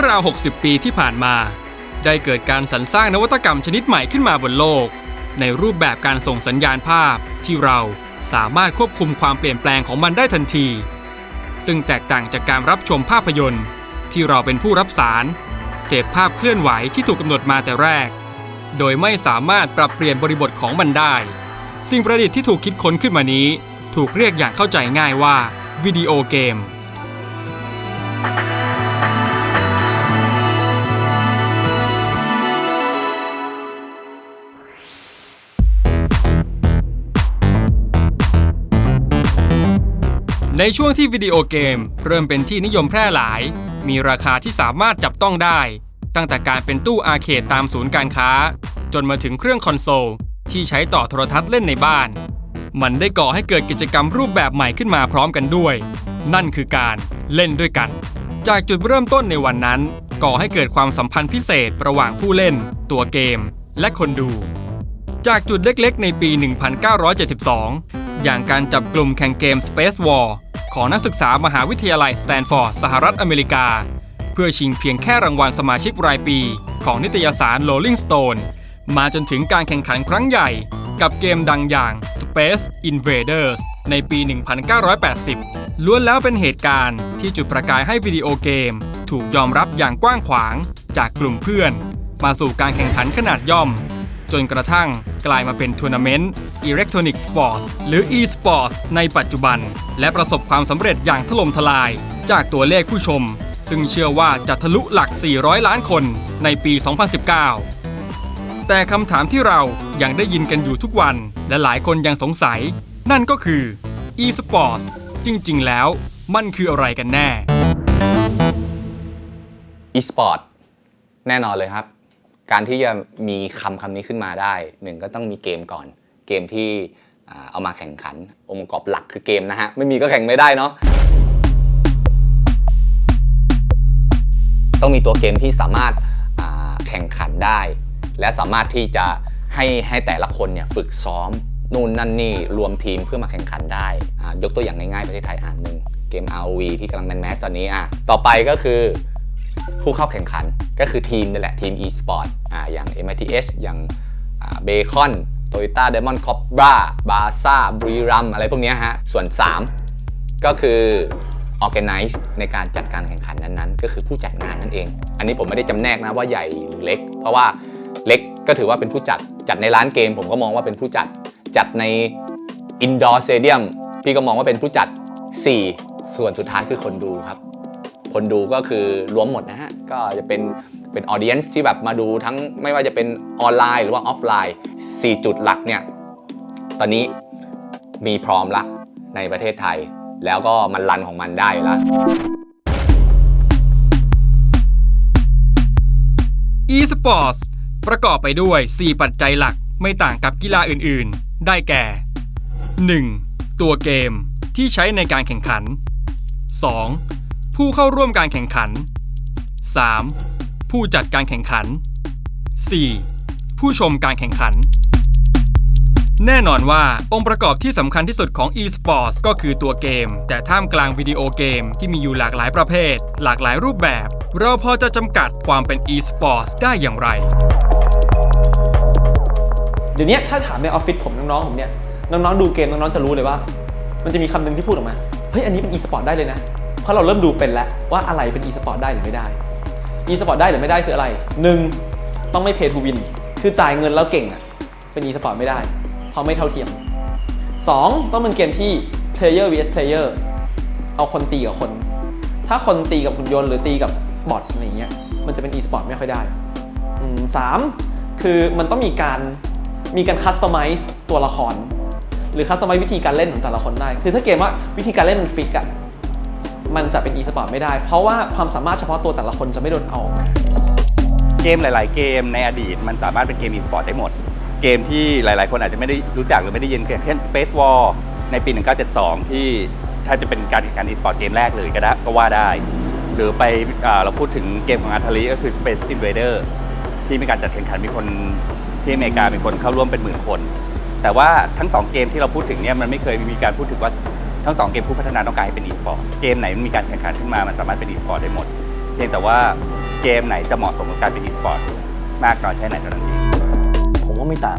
มื่อราว 60 ปีที่ผ่านมา ได้เกิดการสรรสร้างนวัตกรรมชนิดใหม่ขึ้นมาบนโลก ในรูปแบบการส่งสัญญาณภาพที่เราสามารถควบคุมความเปลี่ยนแปลงของมันได้ทันที ซึ่งแตกต่างจากการรับชมภาพยนตร์ ที่เราเป็นผู้รับสาร เสพภาพเคลื่อนไหวที่ถูกกำหนดมาแต่แรก โดยไม่สามารถปรับเปลี่ยนบริบทของมันได้ สิ่งประดิษฐ์ที่ถูกคิดค้นขึ้นมานี้ ถูกเรียกอย่างเข้าใจง่ายว่าวิดีโอเกม ในช่วงที่วิดีโอเกม เริ่มเป็นที่นิยมแพร่หลาย มีราคาที่สามารถจับต้องได้ ตั้งแต่การเป็นตู้อาร์เคดตามศูนย์การค้า จนมาถึงเครื่องคอนโซล ที่ใช้ต่อโทรทัศน์เล่นในบ้าน มันได้ก่อให้เกิดกิจกรรมรูปแบบใหม่ขึ้นมาพร้อมกันด้วย นั่นคือการเล่นด้วยกัน จากจุดเริ่มต้นในวันนั้น ก่อให้เกิดความสัมพันธ์พิเศษระหว่างผู้เล่น ตัวเกม และคนดู จากจุดเล็กๆ ในปี 1972 อย่างการจับกลุ่มแข่งเกม Space War ของนักศึกษามหาวิทยาลัยสแตนฟอร์ดสหรัฐอเมริกา เพื่อชิงเพียงแค่รางวัลสมาชิกรายปี ของนิตยสาร Rolling Stone มาจนถึงการแข่งขันครั้งใหญ่ กับเกมดังอย่าง Space Invaders ในปี 1980 ล้วนแล้วเป็นเหตุการณ์ที่จุดประกายให้วิดีโอเกม ถูกยอมรับอย่างกว้างขวางจากกลุ่มเพื่อน มาสู่การแข่งขันขนาดย่อม จนกระทั่งกลายมาเป็นทัวร์นาเมนต์ Electronic Sports หรือ e-sports ในปัจจุบัน และประสบความสำเร็จอย่างถล่มทลาย จากตัวเลขผู้ชม ซึ่งเชื่อว่าจะทะลุหลัก 400 ล้านคนในปี 2019 แต่คำถามที่เรายังได้ยินกันอยู่ทุกวัน และหลายคนยังสงสัย นั่นก็คือ e-sports จริง ๆ แล้วมันคืออะไรกันแน่ e-sport แน่นอนเลยครับ การที่จะมีคำคำนี้ขึ้นมาได้หนึ่งก็ต้องมีเกมก่อน เกมที่เอามาแข่งขัน องค์ประกอบหลักคือเกมนะฮะ ไม่มีก็แข่งไม่ได้เนาะต้องมีตัวเกมที่สามารถแข่งขันได้ และสามารถที่จะให้ให้แต่ละคนเนี่ยฝึกซ้อมนู่นนั่นนี่รวมทีมเพื่อมาแข่งขันได้ยกตัวอย่างง่ายๆประเทศไทยอ่านหนึ่งเกม ROV ที่กำลังแมนแมสตอนนี้อะต่อไปก็คือ ผู้เข้าแข่งขันก็คือทีมนี่แหละทีม e-sport อ่าอย่าง MITH อย่างเบคอนโตโยต้าเดมอนคอปบราบาซ่าบรีรัมอะไรพวกนี้ฮะ ส่วน 3 ก็คือ organize ในการจัดการแข่งขันนั้นๆ ก็คือผู้จัดงานนั่นเอง อันนี้ผมไม่ได้จำแนกนะว่าใหญ่หรือเล็ก เพราะว่าเล็กก็ถือว่าเป็นผู้จัดจัดในร้านเกม ผมก็มองว่าเป็นผู้จัดจัดใน indoor stadium พี่ก็มองว่าเป็นผู้จัด 4 ส่วนสุดท้ายคือคนดูครับ คนดูก็คือรวมหมดนะฮะ ก็จะเป็นเป็นออเดียนที่แบบมาดูทั้งไม่ว่าจะเป็นออนไลน์หรือว่าออฟไลน์ 4 จุดหลักเนี่ย ตอนนี้มีพร้อมละในประเทศไทย แล้วก็มันรันของมันได้ล้ว e-sports ประกอบไปด้วย 4 ปัจจัยหลักไม่ต่างกับกีฬาอื่นๆ ได้แก่ 1. ตัวเกมที่ใช้ในการแข่งขัน 2. ผู้เข้าร่วมการแข่งขัน 3. ผู้จัดการแข่งขัน 4. ผู้ชมการแข่งขัน แน่นอนว่าองค์ประกอบที่สำคัญที่สุดของ e-sports ก็คือตัวเกม แต่ท่ามกลางวิดีโอเกมที่มีอยู่หลากหลายประเภท หลากหลายรูปแบบ เราพอจะจำกัดความเป็น e-sports ได้อย่างไร เดี๋ยวนี้ถ้าถามในออฟฟิศผมน้องๆผมเนี่ยน้องๆดูเกมน้องๆจะรู้เลยว่า มันจะมีคำหนึ่งที่พูดออกมาเฮ้ยอันนี้เป็น e-sport ได้เลยนะ ราะเราเริ่มดูเป็นแล้วว่าอะไรเป็น e-sport ได้หรือไม่ได้ e-sport ได้หรือไม่ได้คืออะไรหนึ่งต้องไม่ pay to win คือจ่ายเงินแล้วเก่งอะเป็น e-sport ไม่ได้ เพราะไม่เท่าเทียมสองต้องเป็นเกมที่ player vs player เอาคนตีกับคน ถ้าคนตีกับหุ่นยนต์หรือตีกับบอทอะไรเงี้ยมันจะเป็น e-sport ไม่ค่อยได้สามคือมันต้องมีการมีการคัสตอมไมซ์ตัวละคร หรือคัสตอมไมซ์วิธีการเล่นของแต่ละคนได้ คือถ้าเกมว่าวิธีการเล่นมันฟิกอะ มันจะเป็น e-sport ไม่ได้ เพราะว่าความสามารถเฉพาะตัวแต่ละคนจะไม่โดนเอาออกเกมหลาย ๆ เกมในอดีต มันสามารถเป็นเกม e-sport ได้หมด เกมที่หลาย ๆ คนอาจจะไม่ได้รู้จักหรือไม่ได้ยินอย่เช่น Space War ในปี 1972 ที่ถ้าจะเป็นการแข่งขัน e-sport เกมแรกเลยก็ได้ก็ว่าได้ หรือไปอเราพูดถึงเกมของอาร์ทลีก็คือ Space Invader ที่มีการจัดแข่งขันมีคนที่อเมริกามีคนเข้าร่วมเป็นหมื่นคน แต่ว่าทั้งสองเกมที่เราพูดถึงเนี่ยมันไม่เคยมีการพูดถึงว่า ทั้งสองเกมผู้พัฒนาต้องการให้เป็น e-sport เกมไหนมันมีการแข่งขันขึ้นมามันสามารถเป็น e-sport ได้หมดพียงแต่ว่าเกมไหนจะเหมาะสมกับการเป็น e-sport มากน้อยแค่ไหนเท่านั้นเองผมว่าไม่ต่าง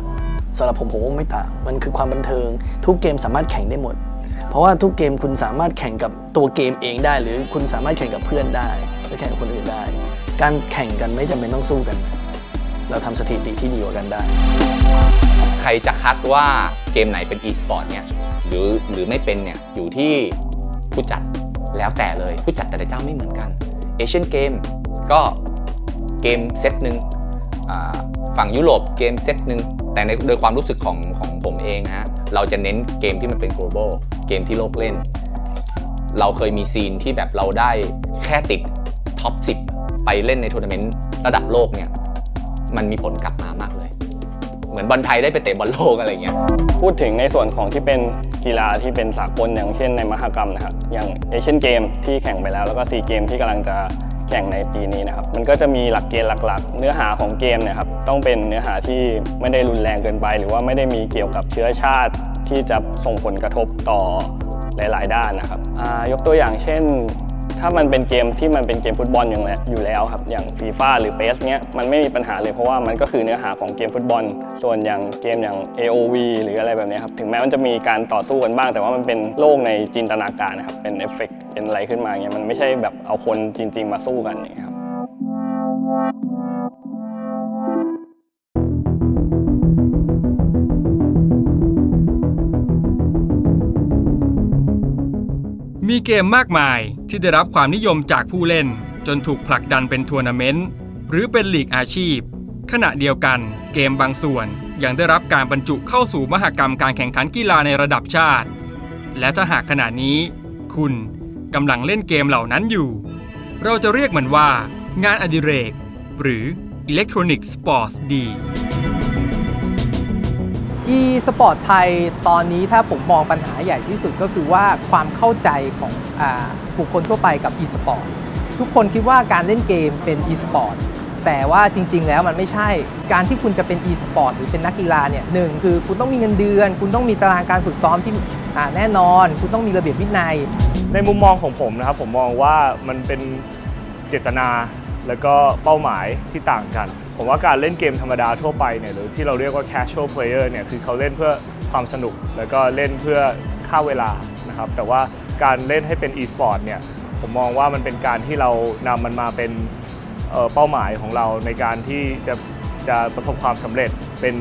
สำหรับผมผมว่าไม่ต่างมันคือความบันเทิง ทุกเกมสามารถแข่งได้หมด เพราะว่าทุกเกมคุณสามารถแข่งกับตัวเกมเองได้ หรือคุณสามารถแข่งกับเพื่อนได้หรือแข่งกับคนอื่นได้ การแข่งกันไม่จำเป็นต้องสู้กัน เราทำสถิติที่ดีกว่ากันได้ ใครจะคัดว่าเกมไหนเป็น e-sport เนี่ย หรือหรือไม่เป็นเนี่ยอยู่ที่ผู้จัดแล้วแต่เลยผู้จัดแต่ละเจ้าไม่เหมือนกันเอเชียนเกมก็เกมเซตหนึ่งฝั่งยุโรปเกมเซตหนึ่งแต่ในโดยความรู้สึกของของผมเองนะฮะเราจะเน้นเกมที่มันเป็น global เกมที่โลกเล่น เราเคยมีซีนที่แบบเราได้แค่ติดท็อป 10 ไปเล่นในทัวร์นาเมนต์ระดับโลกเนี่ยมันมีผลกลับมามากเลย เหมือนบอลไทยได้ไปเตะบอลโลกอะไรเงี้ยพูดถึงในส่วนของที่เป็น กีฬาที่เป็นสากลอย่างเช่นในมหกรรมนะครับอย่างเอเชียนเกมที่แข่งไปแล้วแล้วก็ซีเกมที่กำลังจะแข่งในปีนี้นะครับมันก็จะมีหลักเกณฑ์หลักๆ เนื้อหาของเกมเนี่ยครับต้องเป็นเนื้อหาที่ไม่ได้รุนแรงเกินไป หรือว่าไม่ได้มีเกี่ยวกับเชื้อชาติที่จะส่งผลกระทบต่อหลาย ๆ ด้านนะครับยกตัวอย่างเช่น ถ้ามันเป็นเกมที่มันเป็นเกมฟุตบอลอย่างแล้วอยู่แล้วครับอย่างฟีฟ่าหรือเ s เนี้ยมันไม่มีปัญหาเลยเพราะว่ามันก็คือเนื้อหาของเกมฟุตบอล ส่วนอย่างเกมอย่าง AOV หรืออะไรแบบนี้ครับถึงแม้มันจะมีการต่อสู้กันบ้าง แต่ว่ามันเป็นโลกในจินตนาการนะครับเป็นเอฟเฟกต์เป็นอะไรขึ้นมาเงี้ยมันไม่ใช่แบบเอาคนจริง ๆ มาสู้กันอย่างเงี้ยครับมีเกมมากมาย ที่ได้รับความนิยมจากผู้เล่น จนถูกผลักดันเป็นทัวร์นาเมนต์หรือเป็นลีกอาชีพ ขณะเดียวกันเกมบางส่วนยังได้รับการบรรจุเข้าสู่มหกรรมการแข่งขันกีฬาในระดับชาติ และถ้าหากขณะนี้ คุณกำลังเล่นเกมเหล่านั้นอยู่ เราจะเรียกมันว่า งานอดิเรก หรือ Electronic Sports D e สปอร์ตไทยตอนนี้ถ้าผมมองปัญหาใหญ่ที่สุดก็คือว่าความเข้าใจของอบุคคลทั่วไปกับ e สปอร์ตทุกคนคิดว่าการเล่นเกมเป็น e สปอร์ตแต่ว่าจริง ๆ แล้วมันไม่ใช่ การที่คุณจะเป็น e สปอร์ตหรือเป็นนักกีฬาเนี่ยหนึ่งคือคุณต้องมีเงินเดือน คุณต้องมีตารางการฝึกซ้อมที่แน่นอน คุณต้องมีระเบียบวินัย ในมุมมองของผมนะครับ ผมมองว่ามันเป็นเจตนา แล้วก็เป้าหมายที่ต่างกัน ผมว่าการเล่นเกมธรรมดาทั่วไปเนี่ยหรือที่เราเรียกว่า casual player เนี่ยคือเขาเล่นเพื่อความสนุก แล้วก็เล่นเพื่อฆ่าเวลานะครับแต่ว่าการเล่นให้เป็น e-sport เนี่ยผมมองว่ามันเป็นการที่เรานำมันมาเป็นเเป้าหมายของเราในการที่จะจะประสบความสำเร็จเป็น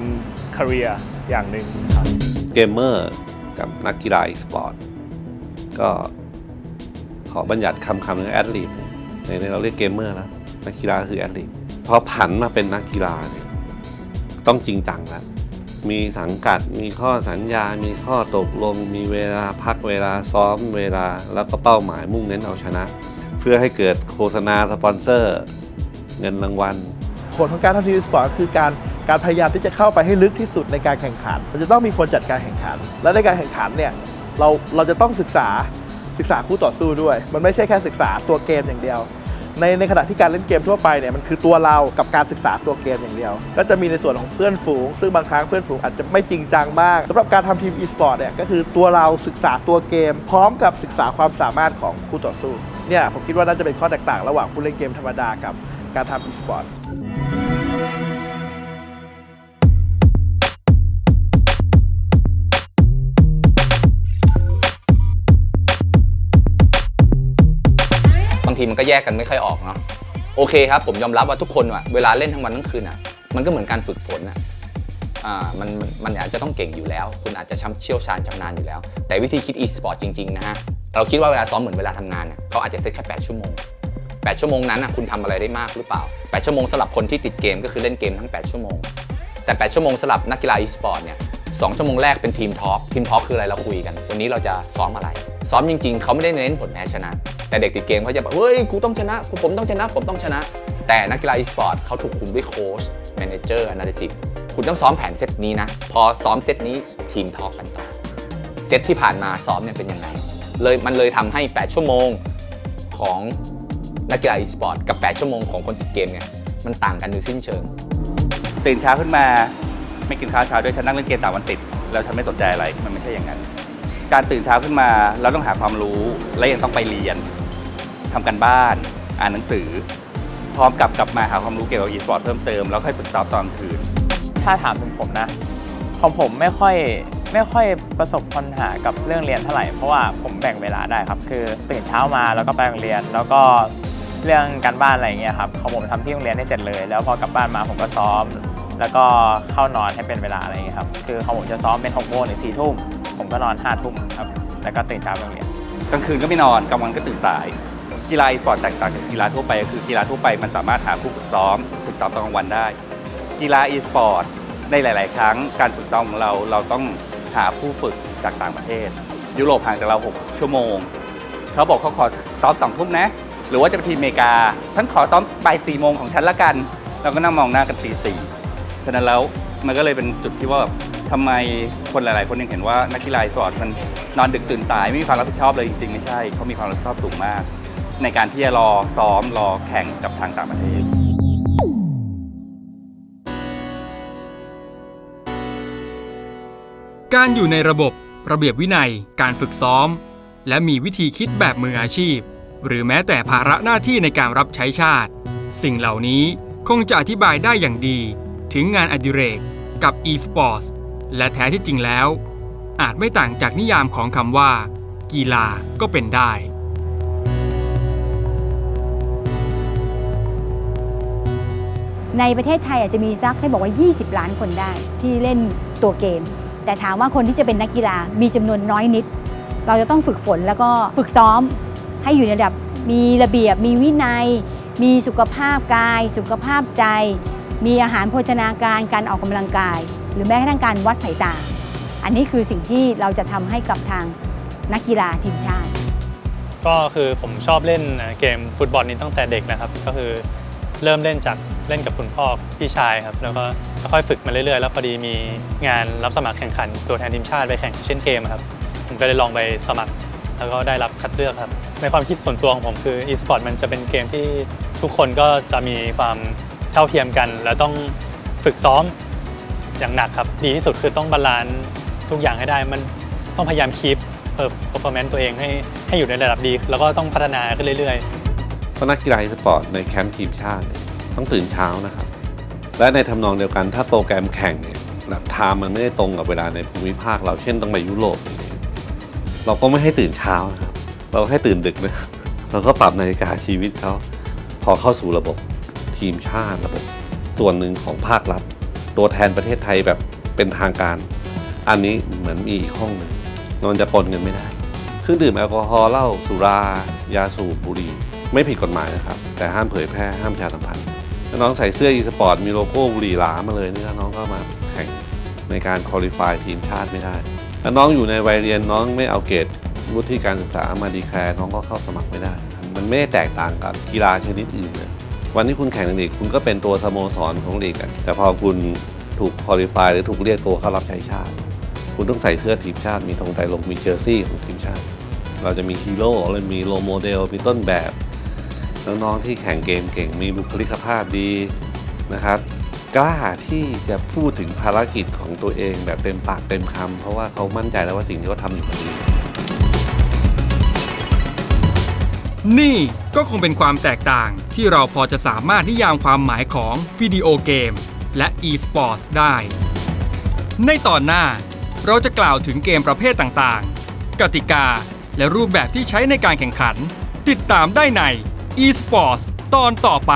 career อย่างหนึ่งครับเกมเมอร์กับนักกีฬาอีสปอร์ตก็ขอบัญญัติคำคำหนึงแอดลีดในนี้เราเรียกเกมเมอร์แล้วนักกีฬาคือแอดลีด พอผันมาเป็นนักกีฬาเนี่ยต้องจริงจังแล้ว มีสังกัด มีข้อสัญญา มีข้อตกลง มีเวลาพักเวลาซ้อมเวลา แล้วก็เป้าหมายมุ่งเน้นเอาชนะ เพื่อให้เกิดโฆษณาสปอนเซอร์ เงินรางวัลผลของการทำทีมสปอร์ตคือการการพยายามที่จะเข้าไปให้ลึกที่สุดในการแข่งขันมันจะต้องมีคนจัดการแข่งขัน และในการแข่งขันเนี่ยเราเราจะต้องศึกษาศึกษาคู่ต่อสู้ด้วย มันไม่ใช่แค่ศึกษาตัวเกมอย่างเดียว ในในขณะที่การเล่นเกมทั่วไปเนี่ยมันคือตัวเรากับการศึกษาตัวเกมอย่างเดียว ก็จะมีในส่วนของเพื่อนฝูง ซึ่งบางครั้งเพื่อนฝูงอาจจะไม่จริงจังมากสำหรับการทำทีมอีสปอร์ตเนี่ยก็คือตัวเราศึกษาตัวเกม พร้อมกับศึกษาความสามารถของคู่ต่อสู้เนี่ยผมคิดว่าน่าจะเป็นข้อแตกต่างระหว่างผู้เล่นเกมธรรมดากับการทำอีสปอร์ต ทีมันก็แยกกันไม่ค่อยออกเนาะโอเคครับ ผมยอมรับว่าทุกคนอะเวลาเล่นทั้งวันทั้งคืนอะมันก็เหมือนการฝึกฝนอะอ่ามันมันอาจจะต้องเก่งอยู่แล้ว คุณอาจจะช้ำเชี่ยวชาญชำนาญอยู่แล้ว แต่วิธีคิด e-sport จริง ๆ นะฮะ เราคิดว่าเวลาซ้อมเหมือนเวลาทำงานอะเขาอาจจะเซตแค่ 8 ชั่วโมง 8 ชั่วโมงนั้นอะคุณทำอะไรได้มากหรือเปล่า 8 ชั่วโมงสำหรับคนที่ติดเกมก็คือเล่นเกมทั้ง 8 ชั่วโมง แต่ 8 ชั่วโมงสำหรับนักกีฬา e-sport เนี่ยสองชั่วโมงแรกเป็นทีมทอล์กทีมทอล์กคืออะไรเราคุยกัน วันนี้เราจะซ้อมอะไร ซ้อมจริง ๆเขาไม่ได้เน้นผลแพ้ชนะ แต่เด็กติดเกมเขาจะแบบเฮ้ยกูต้องชนะผมต้องชนะ ผมต้องชนะ แต่นักกีฬา e-sport เขาถูกคุมด้วยโค้ชแมเนเจอร์อนาลิซิสคุณต้องซ้อมแผนเซตนี้นะ พอซ้อมเซตนี้ทีมทอกกันต่อเซตที่ผ่านมาซ้อมเนี่ยเป็นยังไงเลยมันเลยทำให้ 8 ชั่วโมงของนักกีฬา e-sport กับ 8 ชั่วโมงของคนติดเกมเนี่ยมันต่างกันโดยสิ้นเชิง ตื่นเช้าขึ้นมาไม่กินข้าวเช้าด้วยฉันนั่งเล่นเกมสามวันติด แล้วฉันไม่สนใจอะไรมันไม่ใช่อย่างนั้น การตื่นเช้าขึ้นมาเราต้องหาความรู้และยังต้องไปเรียน ทำกันบ้าน อ่านหนังสือ พร้อมกับกลับมาหาความรู้เกี่ยวกับ e-sport เพิ่มเติมแล้วค่อยฝึกซ้อมตอนกลางคืน ถ้าถามถึงผมนะของผมไม่ค่อยไม่ค่อยประสบปัญหากับเรื่องเรียนเท่าไหร่เพราะว่าผมแบ่งเวลาได้ครับ คือตื่นเช้ามาแล้วก็ไปโรงเรียน แล้วก็เรื่องการบ้านอะไรอย่างเงี้ยครับของผมทำที่โรงเรียนได้เสร็จเลย แล้วพอกลับบ้านมาผมก็ซ้อม แล้วก็เข้านอนให้เป็นเวลาอะไรอย่างเงี้ยครับคือของผมจะซ้อมเป็น6โมงถึง4ทุ่มผมก็นอน5ทุ่มครับแล้วก็ตื่นเช้าไปโรงเรียนกลางคืนก็ไม่นอนกลางวันก็ตื่นสาย กีฬา e-sport แตกต่างจากกีฬาทั่วไปก็คือกีฬาทั่วไปมันสามารถหาผู้ฝึกซ้อมฝึกซ้อมตอนกลางวันได้ กีฬา e-sport ในหลาย ๆ ครั้งการฝึกซ้อมของเราเราต้องหาผู้ฝึกจากต่างประเทศ ยุโรปห่างจากเรา 6 ชั่วโมง เขาบอกเขาขอซ้อมสองทุ่มนะ หรือว่าจะไปทีมอเมริกาฉันขอซ้อมบ่ายสี่โมงของฉันละกัน เราก็นั่งมองหน้ากันตีสี่ฉะนั้นแล้วมันก็เลยเป็นจุดที่ว่าแบบทำไมคนหลาย ๆ คนยังเห็นว่านักกีฬาสปอร์ตมันนอนดึกตื่นสายไม่มีความรับผิดชอบเลยจริง ๆ ไม่ใช่เขามีความรับผิดชอบสูงมาก ในการที่จะรอซ้อมรอแข่งกับทางต่างประเทศ การอยู่ในระบบระเบียบวินัย การฝึกซ้อม และมีวิธีคิดแบบมืออาชีพ หรือแม้แต่ภาระหน้าที่ในการรับใช้ชาติ สิ่งเหล่านี้คงจะอธิบายได้อย่างดี ถึงงานอดิเรกกับ e-sports และแท้ที่จริงแล้ว อาจไม่ต่างจากนิยามของคำว่า กีฬาก็เป็นได้ ในประเทศไทยอาจจะมีสักให้บอกว่า 20 ล้านคนได้ที่เล่นตัวเกม แต่ถามว่าคนที่จะเป็นนักกีฬามีจำนวนน้อยนิด เราจะต้องฝึกฝนแล้วก็ฝึกซ้อม ให้อยู่ในระดับมีระเบียบ มีวินัย มีสุขภาพกาย สุขภาพใจ มีอาหารโภชนาการการออกกำลังกาย หรือแม้กระทั่งการวัดสายตา อันนี้คือสิ่งที่เราจะทำให้กับทางนักกีฬาทีมชาติ ก็คือผมชอบเล่นเกมฟุตบอลนี้ตั้งแต่เด็กนะครับ ก็คือ เริ่มเล่นจากเล่นกับคุณพ่อพี่ชายครับแล้วก็ค่อยฝึกมาเรื่อยๆ แล้วพอดีมีงานรับสมัครแข่งขัน ตัวแทนทีมชาติไปแข่งเช่นเกมครับผมก็เลยลองไปสมัคร แล้วก็ได้รับคัดเลือกครับ ในความคิดส่วนตัวของผมคือ e-sport มันจะเป็นเกมที่ทุกคนก็จะมีความเท่าเทียมกัน และต้องฝึกซ้อมอย่างหนักครับ ดีที่สุดคือต้องบาลานซ์ทุกอย่างให้ได้มันต้องพยายามคีปเ performance ตัวเองให้ให้อยู่ในระดับดี แล้วก็ต้องพัฒนาขึ้นเรื่อยๆ เพราะนักกีฬาอีสปอร์ตในแคมป์ทีมชาติต้องตื่นเช้านะครับ และในทำนองเดียวกันถ้าโปรแกรมแข่งเนี่ยแบบไทม์มันไม่ได้ตรงกับเวลาในภูมิภาคเราเช่นต้องไปยุโรปเงี้ยเราก็ไม่ให้ตื่นเช้านะครับ เราให้ตื่นดึกนะเราก็ปรับนาฬิกาชีวิตเขาพอเข้าสู่ระบบทีมชาติระบบส่วนหนึ่งของภาครัฐ ตัวแทนประเทศไทยแบบเป็นทางการ อันนี้เหมือนมีอีกห้องหนึ่งมันจะปนกันไม่ได้เครื่องดื่มแอลกอฮอล์เหล้าสุรายาสูบบุหรี่ ไม่ผิดกฎหมายนะครับ แต่ห้ามเผยแพร่ห้ามประชาสัมพันธ์ถ้าน้องใส่เสื้ออีสปอร์ตมีโลโก้บุหรี่หลามาเลยนี่น้องก็มาแข่งในการคอลิฟายทีมชาติไม่ได้ถ้าน้องอยู่ในวัยเรียนน้องไม่เอาเกรดวุฒิการศึกษามาดีแคร์น้องก็เข้าสมัครไม่ได้ มันไม่ได้แตกต่างกับกีฬาชนิดอื่นเลยวันที่คุณแข่งในลีกคุณก็เป็นตัวสโมสรของลีกแต่พอคุณถูกคอลิฟายหรือถูกเรียกตัวเข้ารับใช้ชาติ คุณต้องใส่เสื้อทีมชาติมีธงไตรลงมีเจอร์ซี่ของทีมชาติ เราจะมีฮีโร่เรามีโลโมเดลมีต้นแบบ น้องๆที่แข่งเกมเก่งมีบุคลิกภาพดีนะครับกล้าที่จะพูดถึงภารกิจของตัวเองแบบเต็มปากเต็มคำเพราะว่าเขามั่นใจแล้วว่าสิ่งที่เขาทำอยู่มันดีนี่ก็คงเป็นความแตกต่างที่เราพอจะสามารถนิยามความหมายของวิดีโอเกม และ e-sports ได้ ในตอนหน้าเราจะกล่าวถึงเกมประเภทต่างๆ กติกา และรูปแบบที่ใช้ในการแข่งขัน ติดตามได้ใน e-sports ตอนต่อไป